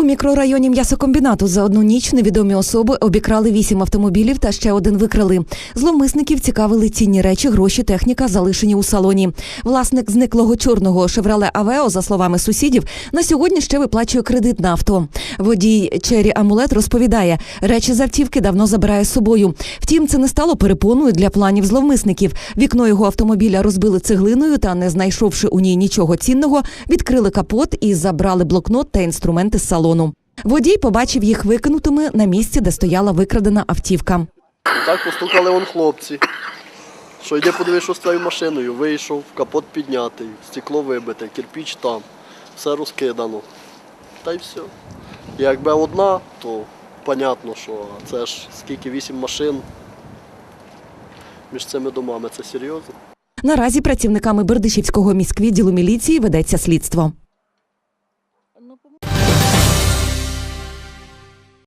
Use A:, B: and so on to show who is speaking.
A: У мікрорайоні м'ясокомбінату за одну ніч невідомі особи обікрали вісім автомобілів та ще один викрали. Зловмисників цікавили цінні речі, гроші, техніка, залишені у салоні. Власник зниклого чорного Шевроле Авео, за словами сусідів, на сьогодні ще виплачує кредит на авто. Водій Чері Амулет розповідає, речі з автівки давно забирає з собою. Втім, це не стало перепоною для планів зловмисників. Вікно його автомобіля розбили цеглиною та, не знайшовши у ній нічого цінного, відкрили капот і забрали блокнот та інструменти з салону. Водій побачив їх викинутими на місці, де стояла викрадена автівка.
B: І так постукали вон хлопці. Що йде подивись, що з твоєю машиною. Вийшов, капот піднятий, стекло вибите, кирпіч там, все розкидано. Та й все. Якби одна, то понятно, що це ж скільки вісім машин між цими домами. Це серйозно.
A: Наразі працівниками Бердичівського міськвідділу міліції ведеться слідство.